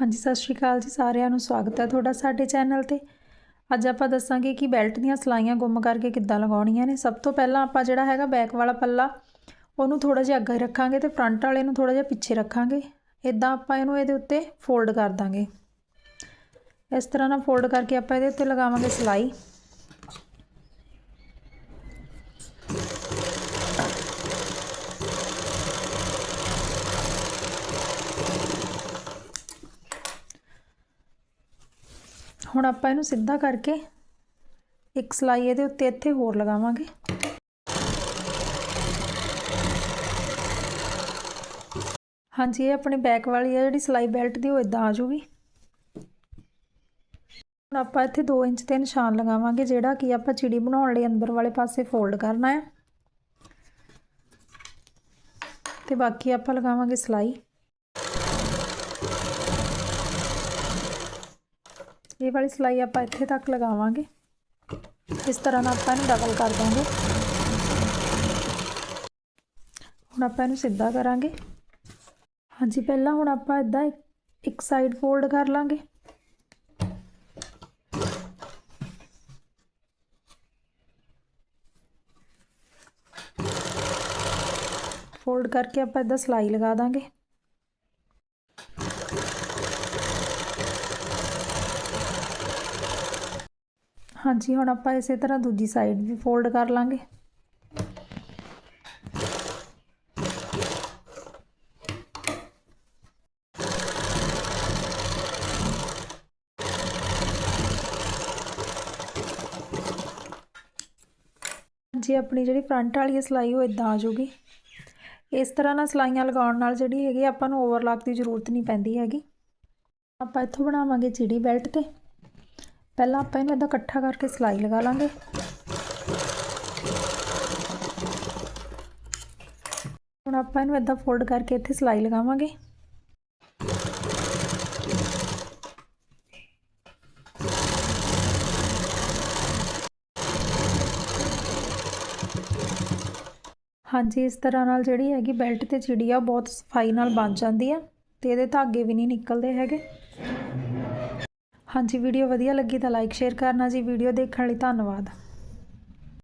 ਹਾਂਜੀ, ਸਤਿ ਸ਼੍ਰੀ ਅਕਾਲ ਜੀ ਸਾਰਿਆਂ ਨੂੰ, ਸਵਾਗਤ ਹੈ ਤੁਹਾਡਾ ਸਾਡੇ ਚੈਨਲ ਤੇ। ਅੱਜ ਆਪਾਂ ਦੱਸਾਂਗੇ ਕਿ ਬੈਲਟ ਦੀਆਂ ਸਲਾਈਆਂ ਗੁੰਮ ਕਰਕੇ ਕਿੱਦਾਂ ਲਗਾਉਣੀਆਂ ਨੇ। ਸਭ ਤੋਂ ਪਹਿਲਾਂ ਆਪਾਂ ਜਿਹੜਾ ਹੈਗਾ ਬੈਕ ਵਾਲਾ ਪੱਲਾ, ਉਹਨੂੰ ਥੋੜਾ ਜਿਹਾ ਅੱਗੇ ਰੱਖਾਂਗੇ ਤੇ ਫਰੰਟ ਵਾਲੇ ਨੂੰ ਥੋੜਾ ਜਿਹਾ ਪਿੱਛੇ ਰੱਖਾਂਗੇ। ਇਦਾਂ ਆਪਾਂ ਇਹਨੂੰ ਇਹਦੇ ਉੱਤੇ ਫੋਲਡ ਕਰ ਦਾਂਗੇ। ਇਸ ਤਰ੍ਹਾਂ ਨਾਲ ਫੋਲਡ ਕਰਕੇ ਆਪਾਂ ਇਹਦੇ ਉੱਤੇ ਲਗਾਵਾਂਗੇ ਸਲਾਈ। ਹੁਣ ਆਪਾਂ ਇਹਨੂੰ ਸਿੱਧਾ ਕਰਕੇ ਇੱਕ ਸਲਾਈ ਇਹਦੇ ਉੱਤੇ ਇੱਥੇ ਹੋਰ ਲਗਾਵਾਂਗੇ। ਹਾਂਜੀ, ਇਹ ਆਪਣੇ ਬੈਕ ਵਾਲੀ ਆ ਜਿਹੜੀ ਸਲਾਈ ਬੈਲਟ ਦੀ, ਉਹ ਇਦਾਂ ਆ ਜੂਗੀ ਹੁਣ ਆਪਾਂ ਇੱਥੇ 2 ਇੰਚ ਤੇ ਨਿਸ਼ਾਨ ਲਗਾਵਾਂਗੇ, ਜਿਹੜਾ ਕਿ ਆਪਾਂ ਚਿੜੀ ਬਣਾਉਣ ਲਈ ਅੰਦਰ ਵਾਲੇ ਪਾਸੇ ਫੋਲਡ ਕਰਨਾ ਹੈ ਤੇ ਬਾਕੀ ਆਪਾਂ ਲਗਾਵਾਂਗੇ ਸਲਾਈ। ਇਹ ਵਾਲੀ ਸਲਾਈ ਆਪਾਂ ਇੱਥੇ ਤੱਕ ਲਗਾਵਾਂਗੇ। ਇਸ ਤਰ੍ਹਾਂ ਨਾਲ ਆਪਾਂ ਇਹਨੂੰ ਡਬਲ ਕਰ ਦਾਂਗੇ। ਹੁਣ ਆਪਾਂ ਇਹਨੂੰ ਸਿੱਧਾ ਕਰਾਂਗੇ। ਹਾਂਜੀ, ਪਹਿਲਾਂ ਹੁਣ ਆਪਾਂ ਇਦਾਂ ਇੱਕ ਸਾਈਡ ਫੋਲਡ ਕਰ ਲਾਂਗੇ। ਫੋਲਡ ਕਰਕੇ ਆਪਾਂ ਇਦਾਂ ਸਲਾਈ ਲਗਾ ਦਾਂਗੇ। ਹਾਂਜੀ, ਹੁਣ ਆਪਾਂ ਇਸੇ ਤਰ੍ਹਾਂ ਦੂਜੀ ਸਾਈਡ ਵੀ ਫੋਲਡ ਕਰ ਲਾਂਗੇ। ਜੀ ਆਪਣੀ ਜਿਹੜੀ ਫਰੰਟ ਵਾਲੀ ਸਲਾਈ, ਉਹ ਇਦਾਂ ਆ ਜਾਊਗੀ। ਇਸ ਤਰ੍ਹਾਂ ਨਾਲ ਸਲਾਈਆਂ ਲਗਾਉਣ ਨਾਲ ਜਿਹੜੀ ਹੈਗੀ, ਆਪਾਂ ਨੂੰ ਓਵਰਲਾਕ ਦੀ ਜ਼ਰੂਰਤ ਨਹੀਂ ਪੈਂਦੀ ਹੈਗੀ। ਆਪਾਂ ਇੱਥੋਂ ਬਣਾਵਾਂਗੇ ਚਿੜੀ ਬੈਲਟ ਤੇ। ਪਹਿਲਾਂ ਆਪਾਂ ਇਹਨੂੰ ਇਦਾਂ ਇਕੱਠਾ ਕਰਕੇ ਸਿਲਾਈ ਲਗਾ ਲਾਂਗੇ। ਹੁਣ ਆਪਾਂ ਇਹਨੂੰ ਇਦਾਂ ਫੋਲਡ ਕਰਕੇ ਇੱਥੇ ਸਿਲਾਈ ਲਗਾਵਾਂਗੇ। ਹਾਂਜੀ, ਇਸ ਤਰ੍ਹਾਂ ਨਾਲ ਜਿਹੜੀ ਹੈਗੀ ਬੈਲਟ ਤੇ ਚਿੜੀ ਆ ਬਹੁਤ ਸਫ਼ਾਈ ਨਾਲ ਬਣ ਜਾਂਦੀ ਆ ਤੇ ਇਹਦੇ ਧਾਗੇ ਵੀ ਨਹੀਂ ਨਿਕਲਦੇ ਹੈਗੇ। ਹਾਂਜੀ ਵੀਡੀਓ ਵਧੀਆ ਲੱਗੀ ਤਾਂ ਲਾਈਕ ਸ਼ੇਅਰ ਕਰਨਾ ਜੀ। ਵੀਡੀਓ ਦੇਖਣ ਲਈ ਧੰਨਵਾਦ।